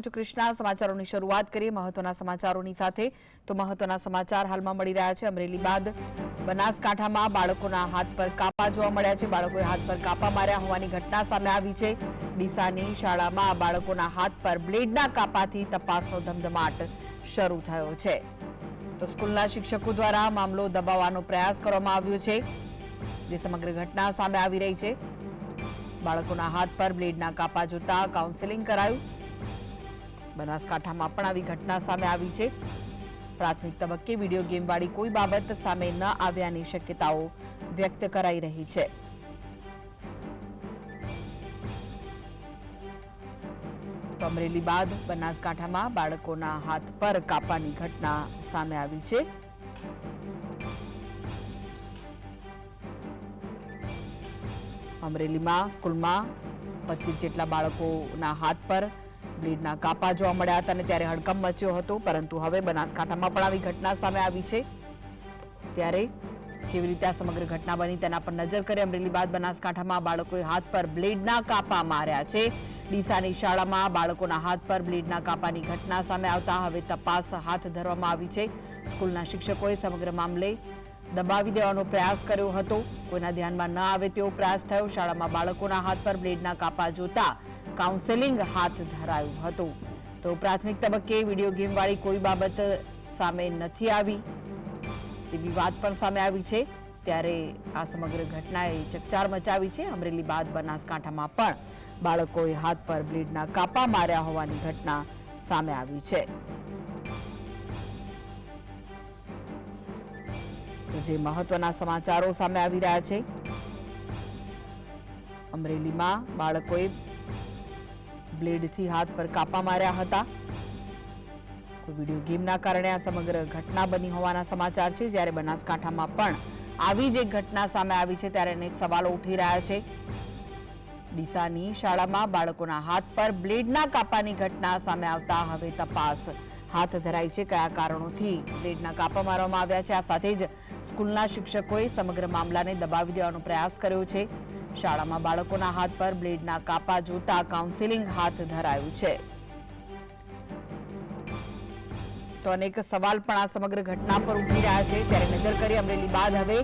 હું છું કૃષ્ણા. સમાચારોની શરૂઆત કરીએ મહત્વના સમાચારોની સાથે. તો મહત્વના સમાચાર હાલમાં મળી રહ્યા છે. અમરેલી બાદ બનાસકાંઠામાં બાળકોના હાથ પર કાપા જોવા મળ્યા છે. બાળકોએ હાથ પર કાપા માર્યા હોવાની ઘટના સામે આવી છે. ડીસાની શાળામાં બાળકોના હાથ પર બ્લેડના કાપાથી તપાસનો ધમધમાટ શરૂ થયો છે. તો સ્કૂલના શિક્ષકો દ્વારા મામલો દબાવવાનો પ્રયાસ કરવામાં આવ્યો છે. જે સમગ્ર ઘટના સામે આવી રહી છે. બાળકોના હાથ પર બ્લેડના કાપા જોતા કાઉન્સેલિંગ કરાયું. બનાસકાંઠામાં પણ આવી ઘટના સામે આવી છે. પ્રાથમિક તબક્કે વીડિયો ગેમવાળી કોઈ બાબત સામે ન આવ્યાની શક્યતાઓ વ્યક્ત કરાઈ રહી છે. અમરેલી બાદ બનાસકાંઠામાં બાળકોના હાથ પર કાપાની ઘટના સામે આવી છે. અમરેલીમાં સ્કૂલમાં પચીસ જેટલા બાળકોના હાથ પર બ્લેડના કાપા જોવા મળ્યા હતા અને ત્યારે હડકંપ મચ્યો હતો, પરંતુ હવે બનાસકાંઠામાં પણ આવી ઘટના સામે આવી છે. ત્યારે કેવી રીતે આ સમગ્ર ઘટના બની તેના પર નજર કરી અમરેલી બાદ બનાસકાંઠામાં બાળકોએ હાથ પર બ્લેડના કાપા માર્યા છે. ડીસાની શાળામાં બાળકોના હાથ પર બ્લેડના કાપાની ઘટના સામે આવતા હવે તપાસ હાથ ધરવામાં આવી છે. સ્કૂલના શિક્ષકોએ સમગ્ર મામલે દબાવી દેવાનો પ્રયાસ કર્યો હતો. કોઈના ધ્યાનમાં ન આવે તેવો પ્રયાસ થયો. શાળામાં બાળકોના હાથ પર બ્લેડના કાપા જોતા કાઉન્સેલિંગ હાથ ધરાયું હતું. તો પ્રાથમિક તબક્કે વીડિયો ગેમવાળી કોઈ બાબત સામે નથી આવી. તેવી વાત પણ સામે આવી છે. ત્યારે આ સમગ્ર ઘટનાએ ચકચાર મચાવી છે. અમરેલી બાદ બનાસકાંઠામાં પણ બાળકોએ હાથ પર બ્લેડના કાપા માર્યા હોવાની ઘટના સામે આવી છે. જે મહત્વના સમાચારો સામે આવી રહ્યા છે. અમરેલીમાં બાળકોએ બ્લેડથી હાથ પર કાપા માર્યા હતા. વીડિયો ગેમના કારણે આ સમગ્ર ઘટના બની હોવાના સમાચાર છે. જ્યારે બનાસકાંઠામાં પણ આવી જ એક ઘટના સામે આવી છે, ત્યારે અનેક સવાલો ઉઠી રહ્યા છે. ડીસાની શાળામાં બાળકોના હાથ પર બ્લેડના કાપાની ઘટના સામે આવતા હવે તપાસ હાથ ધરાઈ છે. કયા કારણોથી બ્લેડના કાપા મારવામાં આવ્યા છે? આ સાથે જ સ્કૂલના શિક્ષકોએ સમગ્ર મામલાને દબાવી દેવાનો પ્રયાસ કર્યો છે. શાળામાં બાળકોના હાથ પર બ્લેડના કાપા જોતા કાઉન્સેલિંગ હાથ ધરાયું છે. તો અનેક સવાલ પણ આ સમગ્ર ઘટના પર ઉઠી રહ્યા છે. ત્યારે નજર કરી અમરેલી બાદ હવે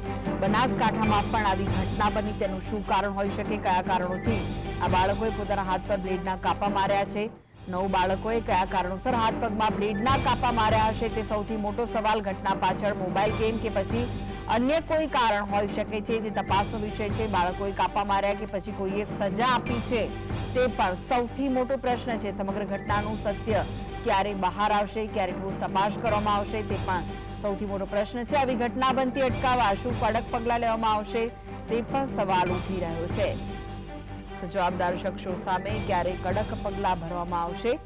બનાસકાંઠામાં પણ આવી ઘટના બની. તેનું શું કારણ હોઈ શકે, કયા કારણોથી? આ બાળકોએ પોતાના હાથ પર બ્લેડના કાપા માર્યા છે. નવ બાળકોએ કયા કારણોસર હાથ પગમાં બ્લેડના કાપા માર્યા હશે તે સૌથી મોટો સવાલ. ઘટના પાછળ મોબાઈલ ગેમ કે પછી અન્ય કોઈ કારણ હોઈ શકે છે જે તપાસનો વિષય છે? બાળકોએ કાપા માર્યા કે પછી કોઈએ સજા આપી છે? તે પણ સૌથી મોટો પ્રશ્ન છે. સમગ્ર ઘટનાનું સત્ય ક્યારે બહાર આવશે? ક્યારે ઠોસ તપાસ કરવામાં આવશે? તે પણ સૌથી મોટો પ્રશ્ન છે. આવી ઘટના બનતી અટકાવવા શું કડક પગલાં લેવામાં આવશે? તે પણ સવાલ ઉઠી રહ્યો છે. તો જવાબદાર શખ્સો સામે ક્યારે કડક પગલાં ભરવામાં આવશે?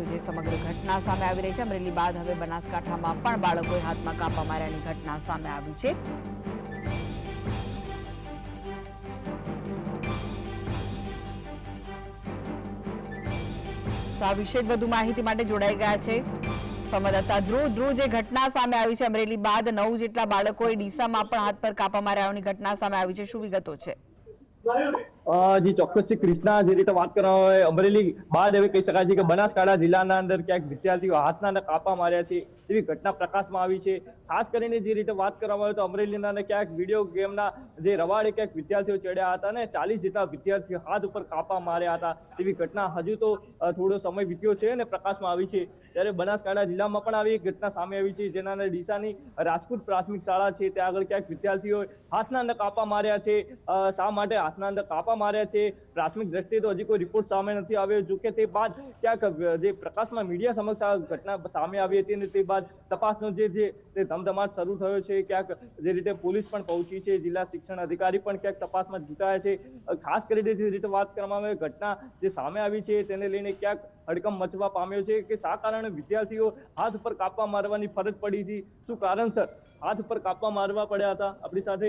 તો જે સમગ્ર ઘટના સામે આવી રહી છે, અમરેલી બાદ હવે બનાસકાંઠામાં પણ બાળકોએ હાથમાં કાપા માર્યાની ઘટના સામે આવી છે. તો આ વિશે વધુ માહિતી માટે જોડાઈ ગયા છે સંવાદદાતા ધ્રુવ. ધ્રુવ, જે ઘટના સામે આવી છે અમરેલી બાદ, નવ જેટલા બાળકોએ ડીસામાં પણ હાથ પર કાપા માર્યાની ઘટના સામે આવી છે. શું વિગતો છે? જી, ચોક્કસ છે કૃષ્ણા, જે રીતે વાત કરવામાં આવે અમરેલી બાદ હવે કહી શકાય છે કે બનાસકાંઠા જિલ્લાના અંદર ક્યાંક વિદ્યાર્થીઓ હાથના કાપા માર્યા છે, એવી ઘટના પ્રકાશમાં આવી છે. ખાસ કરીને જે રીતે વાત કરવામાં આવે તો અમરેલીના ક્યાંક વીડિયો ગેમના જે રવાડે ક્યાંક વિદ્યાર્થીઓ ચડ્યા હતા ને, ચાલીસ જેટલા વિદ્યાર્થીઓ હાથ ઉપર કાપા માર્યા હતા, તેવી ઘટના હજુ તો થોડો સમય વીત્યો છે અને પ્રકાશમાં આવી છે. ત્યારે બનાસકાંઠા જિલ્લામાં પણ આવી એક ઘટના સામે આવી છે, જેના ડીસાની રાજપૂત પ્રાથમિક શાળા છે, ત્યાં આગળ ક્યાંક વિદ્યાર્થીઓ હાથના અંદર કાપા માર્યા છે. શા માટે હાથના અંદર કાપા માર્યા છે. પ્રાથમિક દ્રષ્ટિએ તો હજી કોઈ રિપોર્ટ સામે નથી આવ્યો. જો કે તે બાદ ક્યાંક જે પ્રકાશમાં મીડિયા સમક્ષ આ ઘટના સામે આવી હતી અને તે બાદ તપાસનો જે તે ધમધમાટ શરૂ થયો છે. ક્યાંક જે રીતે પોલીસ પણ પહોંચી છે, જિલ્લા શિક્ષણ અધિકારી પણ ક્યાંક તપાસમાં જોડાયા છે. ખાસ કરીને જે રીતે વાત કરવામાં આવે, ઘટના જે સામે આવી છે, તેને લઈને ક્યાંક હડકંપ મચવા પામ્યો છે કે શા કારણે વિદ્યાર્થીઓ હાથ ઉપર કાપવા મારવાની ફરજ પડી હતી શું કારણસર હાથ ઉપર કાપવા મારવા પડ્યા હતા. આપણી સાથે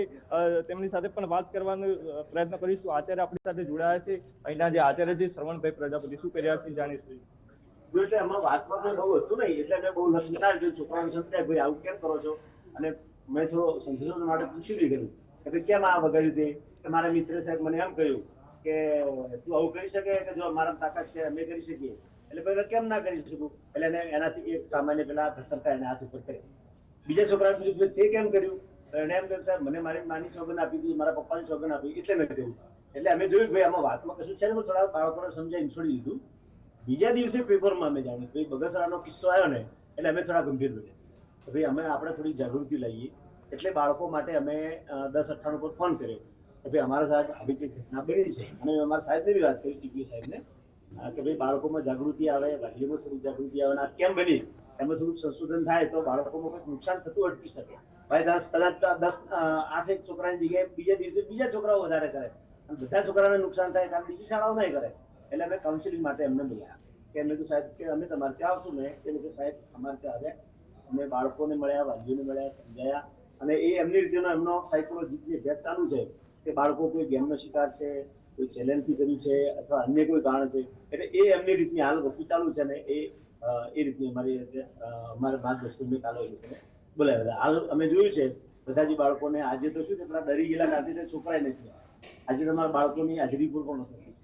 તેમની સાથે પણ વાત કરવાનો પ્રયત્ન કરીશું. આચાર્ય આપણી સાથે જોડાયા છે. અહીંના જે આચાર્ય છે શ્રવણભાઈ પ્રજાપતિ, શું કર્યા છે જાણીશું. એટલે એમાં વાતમાં બહુ હતું નહીં. એટલે મેં બહુ લખતા જ છોકરાને સમજાય ભાઈ, આવું કેમ કરો છો? અને મેં થોડો સંશોધન માટે પૂછી બી કર્યું. કે કેમ આ વગાડ્યું તે મારા મિત્ર સાહેબ મને એમ કહ્યું કે, તું આવું કરી શકે કે જો મારા તાકાત છે, અમે કરી શકીએ? એટલે ભાઈ કેમ ના કરી શકું? એટલે એનાથી એક સામાન્ય પેલા ધસકતા એને હાથ ઉપર કર્યો બીજા છોકરા તે કેમ કર્યું? એને એમ કહ્યું સાહેબ, મને મારી માની સોગન આપી હતી મારા પપ્પાની સોગન આપી એટલે મેં કર્યું. એટલે અમે જોયું ભાઈ, આમાં વાતમાં કશું છે ને થોડા બાળકોને સમજાવીને છોડી દીધું. બીજા દિવસે પેપરમાં અમે જાણ્યું ભાઈ, બગસરાનો કિસ્સો આવ્યો ને, એટલે અમે થોડા ગંભીર બન્યા. ભાઈ, અમે આપણે થોડી જાગૃતિ લઈએ એટલે બાળકો માટે અમે દસ અઠાણું પર ફોન કર્યો. કે ભાઈ, અમારા સાહેબ આવી કઈ ઘટના બની છે. અને અમારા સાહેબને બી વાત કરી ટીપી સાહેબને. કે ભાઈ, બાળકોમાં જાગૃતિ આવે, વાલીઓમાં થોડી જાગૃતિ આવે આ કેમ બની? એમાં થોડું સંશોધન થાય તો બાળકોમાં કંઈક નુકસાન થતું અટકી શકે. ભાઈ, દસ, કદાચ દસ આઠ એક છોકરાની જગ્યાએ બીજા દિવસે બીજા છોકરાઓ વધારે કરે. અને બધા છોકરાને નુકસાન થાય કારણ બીજી શાળાઓ નહીં કરે. એટલે અમે કાઉન્સિલિંગ માટે એમને બોલાયા કે એમને કે સાહેબ કે અમે તમારે ત્યાં આવશું ને. એટલે કે સાહેબ, અમારે ત્યાં આવ્યા. અમે બાળકોને મળ્યા, વાલીઓને મળ્યા, સમજાયા. અને એ એમની રીતેનો એમનો સાયકોલોજી અભ્યાસ ચાલુ છે કે બાળકો કોઈ ગેમનો શિકાર છે, કોઈ ચેલેન્જથી કર્યું છે અથવા અન્ય કોઈ કારણ છે. એટલે એ એમની રીતની હાલ વસ્તુ ચાલુ છે ને એ એ રીતની અમારી રીતે, અમારા માર્ગદર્શન મેં કાલે લોકોને બોલાવ્યા હાલ અમે જોયું છે બધા જ બાળકોને આજે તો શું છે પેલા ડરી ગયેલા નાથી છોકરાય નથી આજે તમારા બાળકોની હાજરી પણ નથી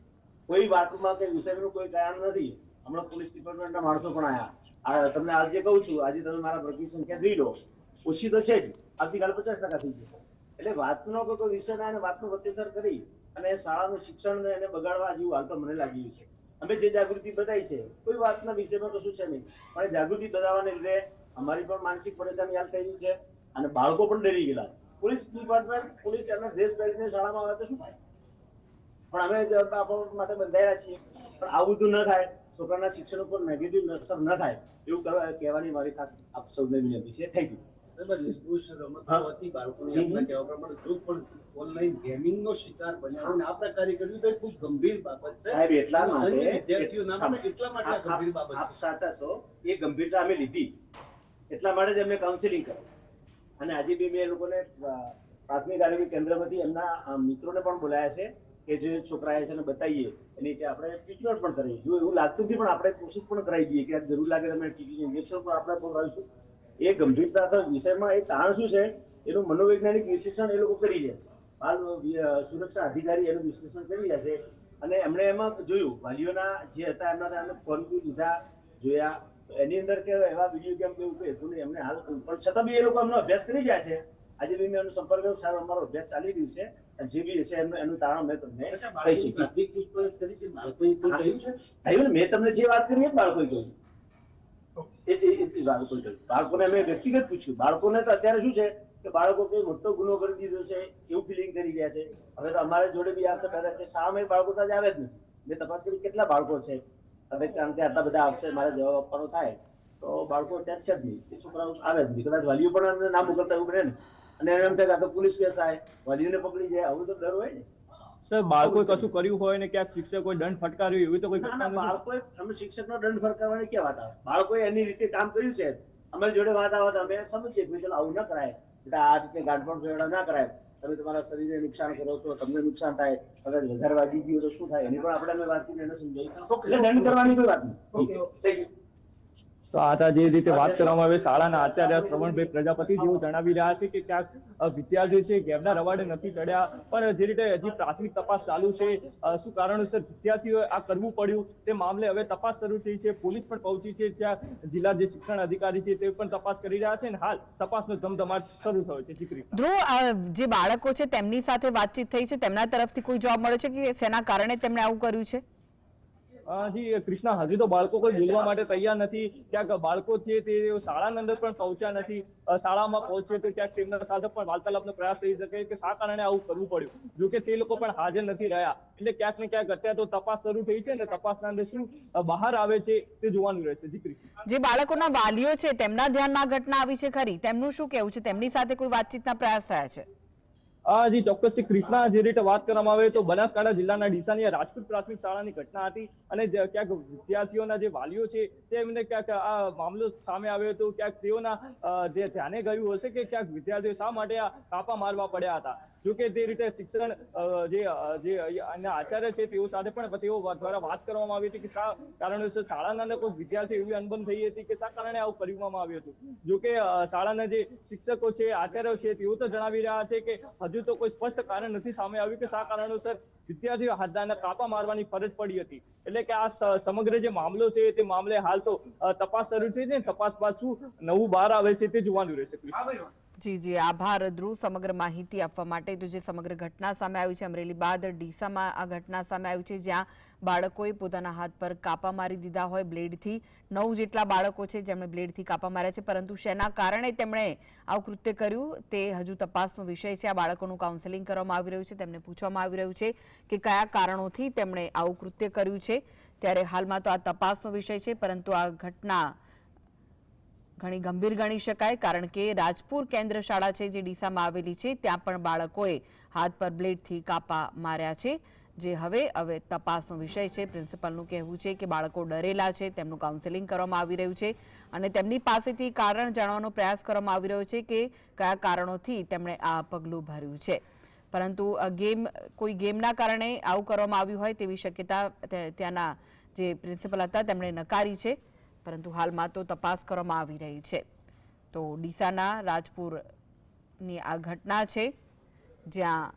કોઈ વાતમાં કે વિષયનું કોઈ કારણ નથી. હમણાં પોલીસ ડિપાર્ટમેન્ટના માણસો પણ આયા. તમને આજે કહું છું આજે તમે મારા ભરતી સંખ્યા જોઈ લો. ઓછી તો છે જ. આવતીકાલે પચાસ ટકા થઈ જશે. એટલે વાતનો કોઈ વિષય ના વાતનું વત્તેસર કરી અને શાળાનું શિક્ષણ એને બગાડવા જેવું હાલ તો મને લાગી છે. અમે જે જાગૃતિ બતાવી છે, કોઈ વાતના વિષયમાં કશું છે નહીં. પણ જાગૃતિ બતાવવાને લીધે અમારી પણ માનસિક પરેશાની હાલ થઈ છે અને બાળકો પણ ડરી ગયેલા પોલીસ ડિપાર્ટમેન્ટ પોલીસ એમના ડ્રેસ પહેરીને શાળામાં આવે તો શું થાય? પણ અમે માટે બંધાયેલા છીએ. પણ આવું તો ન થાય, છોકરાના શિક્ષણ ઉપર નેગેટિવ અસર ન થાય, એવું કરવા કહેવાની મારી ખાસ આપ સૌને વિનંતી છે. થેન્ક યુ પણ ગંભીરતા અમે લીધી. એટલા માટે જ એમને કાઉન્સિલિંગ કર્યું અને આજે બી મેં લોકોને પ્રાથમિક આરોગ્ય કેન્દ્રમાંથી એમના મિત્રોને પણ બોલાયા છે કે જે છોકરાએ છે એને બતાવીએ. એની કે આપણે ટ્રીટમેન્ટ પણ કરીએ જો એવું લાગતું નથી પણ આપણે કોશિશ પણ કરાવી દઈએ કે જરૂર લાગે તમે ઇન્જેક્શન પણ આપણે પકડાવીશું એ ગંભીરતા વિષયમાં એ કારણ શું છે? એનું મનોવૈજ્ઞાનિક વિશ્લેષણ એ લોકો કરી રહ્યા છે. સુરક્ષા અધિકારી એનું વિશ્લેષણ કરી રહ્યા છે અને એમણે એમાં જોયું વાલીઓના જે હતા એમના એમને ફોન બી લીધા જોયા. એની અંદર કે એવા વીડિયો કેમ કે હતું નહીં. એમને હાલ પણ છતાં બી એ લોકો એમનો અભ્યાસ કરી રહ્યા છે. આજે બી મેં એનો સંપર્ક સાહેબ અમારો અભ્યાસ ચાલી રહ્યું છે. અને જે બી હશે એમનું એનું તારણ મેં તમને કહી શકું છે? છે થયું મેં તમને જે વાત કરી એ બાળકોએ કહ્યું. બાળકોને અમે વ્યક્તિગત પૂછ્યું. બાળકોને તો અત્યારે શું છે કે બાળકો કોઈ મોટો ગુનો કરી દીધો છે, એવું ફિલિંગ કરી ગયા છે. હવે તો અમારે જોડે બી આવતા પહેલા છે. એ બાળકો તો આવે જ નહીં. મેં તપાસ કરી કેટલા બાળકો છે? હવે કારણ કે આટલા બધા આવશે, મારે જવાબ આપવાનો થાય, તો બાળકો ત્યાં છે જ નહીં. એ છોકરાઓ આવે જ નહીં. કદાચ વાલીઓ પણ નામ મોકલતા એવું બને ને. અને એમ થાય તો પોલીસ કેસ થાય. વાલીઓને પકડી જાય. આવું તો ડર હોય ને. સર બાળકોએ કશું કર્યું હોય ને ક્યાંક શિક્ષકોએ દંડ ફટકાર્યો એવી તો કોઈ ઘટના બાળકોએ અમે શિક્ષકનો દંડ ફટકારવાની ક્યાં વાત આવે? બાળકોએ એની રીતે કામ કર્યું છે. અમારી જોડે વાત આવે અમે સમજીએ કે ચાલો આવું ન કરાય. એટલે આ રીતે ગાંઠપણ જોડા ના કરાય. તમે તમારા શરીરને નુકસાન કરો છો તમને નુકસાન થાય કદાચ વધારે વાગી ગયું તો શું થાય? એની પણ આપણે અમે વાત કરીને એને સમજાવી દંડ કરવાની કોઈ વાત નહીં. તો આ જે રીતે વાત કરવામાં આવે, શાળાના આચાર્ય શ્રવણભાઈ પ્રજાપતિ જેઓ જણાવી રહ્યા છે કે ક્યાંક વિદ્યાર્થીઓ છે ગેમના રવાડે નથી ચડ્યા, પણ જે રીતે હજી પ્રાથમિક તપાસ ચાલુ છે શું કારણોસર વિદ્યાર્થીઓએ આ કરવું પડ્યું, તે મામલે હવે તપાસ શરૂ થઈ છે, પોલીસ પણ પહોંચી છે ત્યાં જિલ્લા જે શિક્ષણ અધિકારી છે તે પણ તપાસ કરી રહ્યા છે અને હાલ તપાસનો ધમધમાટ શરૂ થયો છે દીકરી ધ્રુવ જે બાળકો છે તેમની સાથે વાતચીત થઈ છે, તેમના તરફથી કોઈ જવાબ મળ્યો છે કે શેના કારણે તેમણે આવું કર્યું છે? જી, કૃષ્ણા, હજી તો બાળકો કોઈ બોલવા માટે તૈયાર નથી. ક્યાંક બાળકો છે તે શાળાના અંદર પણ પહોંચ્યા નથી. શાળામાં પહોંચે તો ક્યાંક તેમના સાથે પણ વાર્તાલાપનો પ્રયાસ થઈ શકે કે શા કારણે આવું કરવું પડ્યું? જો કે તે લોકો પણ હાજર નથી રહ્યા. એટલે ક્યાંક ને ક્યાંક અત્યારે તો તપાસ શરૂ થઈ છે ને તપાસના અંદર શું? બહાર આવે છે તે જોવાનું રહેશે જી, કૃષ્ણ. જે બાળકોના વાલીઓ છે તેમના ધ્યાનમાં ઘટના આવી છે ખરી. તેમનું શું કહેવું છે? તેમની સાથે કોઈ વાતચીતના પ્રયાસ થયા છે? આ જી ચોક્કસ કૃષ્ણા જે રીતે વાત કરવામાં આવે તો બનાસકાંઠા જિલ્લાના ડીસાની રાજપૂત પ્રાથમિક શાળાની ઘટના હતી અને ક્યાંક વિદ્યાર્થીઓના જે વાલીઓ છે તેમને ક્યાંક આ મામલો સામે આવ્યો હતો, ક્યાંક તેઓના જે ધ્યાને ગયું હશે કે ક્યાંક વિદ્યાર્થીઓ શા માટે આ કાપા મારવા પડ્યા હતા? જો કે તે રીતે શિક્ષણ જે જે આચાર્ય છે તેઓ સાથે પણ તેઓ દ્વારા વાત કરવામાં આવી હતી કે શા કારણોસર શાળાના કોઈ વિદ્યાર્થી એવી અનબન થઈ હતી કે શા કારણે આવું કરવામાં આવ્યું હતું જો કે શાળાના જે શિક્ષકો છે, આચાર્યો છે તેઓ તો જણાવી રહ્યા છે કે હજુ તો કોઈ સ્પષ્ટ કારણ નથી સામે આવ્યું કે શા કારણોસર વિદ્યાર્થીઓ હાથના કાપા મારવાની ફરજ પડી હતી એટલે કે આ સમગ્ર જે મામલો છે તે મામલે હાલ તો તપાસ શરૂ થઈ છે તપાસ બાદ શું નવું બહાર આવે છે તે જોવાનું રહેશે. જી જી, આભાર. ધ્રુવ, સમગ્ર માહિતી આપવા માટે તો જે સમગ્ર ઘટના સામે આવી છે, અમરેલી બાદ ડીસામાં આ ઘટના સામે આવી છે, જ્યાં બાળકોએ પોતાના હાથ પર કાપા મારી દીધા હોય, બ્લેડથી. નવ જેટલા બાળકો છે, જેમણે બ્લેડથી કાપા માર્યા છે, પરંતુ શેના કારણે તેમણે આવું કૃત્ય કર્યું, તે હજુ તપાસનો વિષય છે. આ બાળકોનું કાઉન્સેલિંગ કરવામાં આવી રહ્યું છે, તેમને પૂછવામાં આવી રહ્યું છે કે કયા કારણોથી તેમણે આવું કૃત્ય કર્યું છે. ત્યારે હાલમાં તો આ તપાસનો વિષય છે, પરંતુ આ ઘટના ઘણી ગંભીર ગણી શકાય, કારણ કે રાજપુર કેન્દ્ર શાળા છે જે ડીસામાં આવેલી છે, ત્યાં પણ બાળકોએ હાથ પર બ્લેડથી કાપા માર્યા છે. જે હવે હવે તપાસનો વિષય છે. પ્રિન્સિપલનું કહેવું છે કે બાળકો ડરેલા છે, તેમનું કાઉન્સેલિંગ કરવામાં આવી રહ્યું છે અને તેમની પાસેથી કારણ જાણવાનો પ્રયાસ કરવામાં આવી રહ્યો છે કે કયા કારણોથી તેમણે આ પગલું ભર્યું છે. પરંતુ ગેમ, કોઈ ગેમના કારણે આવું કરવામાં આવ્યું હોય તેવી શક્યતા ત્યાંના જે પ્રિન્સિપલ હતા, તેમણે નકારી છે. પરંતુ હાલમાં તો તપાસ કરવામાં આવી રહી છે. તો ડીસાના રાજપુરની આ ઘટના છે, જ્યાં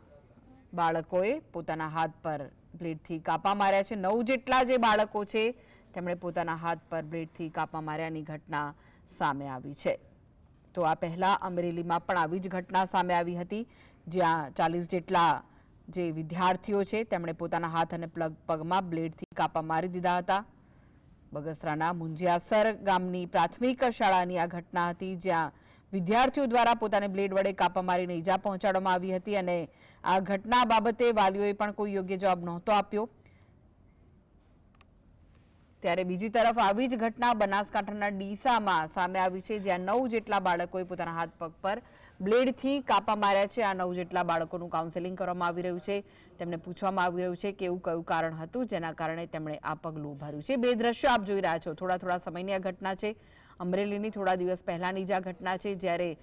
બાળકોએ પોતાના હાથ પર બ્લેડથી કાપા માર્યા છે. નવ જેટલા જે બાળકો છે, તેમણે પોતાના હાથ પર બ્લેડથી કાપા માર્યાની ઘટના સામે આવી છે. તો આ પહેલાં અમરેલીમાં પણ આવી જ ઘટના સામે આવી હતી, જ્યાં ચાલીસ જેટલા જે વિદ્યાર્થીઓ છે, તેમણે પોતાના હાથ અને પ્લગ પગમાં બ્લેડથી કાપા મારી દીધા હતા. બગસરાના મુંજિયાસર ગામની પ્રાથમિક શાળાની આ ઘટના હતી, જ્યાં વિદ્યાર્થીઓ દ્વારા પોતાને બ્લેડ વડે કાપા મારીને ઈજા પહોંચાડવામાં આવી હતી અને આ ઘટના બાબતે વાલીઓએ પણ કોઈ યોગ્ય જવાબ નહોતો આપ્યો. ત્યારે બીજી તરફ આવી જ ઘટના બનાસકાંઠાના ડીસામાં સામે આવી છે, જ્યાં નવ જેટલા બાળકોએ પોતાના હાથ પગ પર બ્લેડથી કાપા માર્યા છે. આ નવ જેટલા બાળકોનું કાઉન્સેલિંગ કરવામાં આવી રહ્યું છે. તેમને પૂછવામાં આવી રહ્યું છે કે એવું કયું કારણ હતું, જેના કારણે તેમણે આ પગલું ભર્યું છે. બે દ્રશ્યો આપ જોઈ રહ્યા છો. થોડા થોડા સમયની આ ઘટના છે. અમરેલીની થોડા દિવસ પહેલાની જ આ ઘટના છે, જ્યારે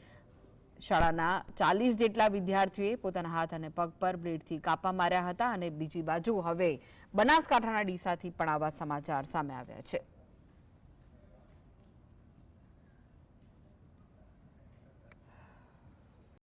શાળાના ચાલીસ જેટલા વિદ્યાર્થીઓએ પોતાના હાથ અને પગ પર બ્લેડથી કાપા માર્યા હતા અને બીજી બાજુ હવે બનાસકાંઠાના ડીસાથી પણ આવા સમાચાર સામે આવ્યા છે.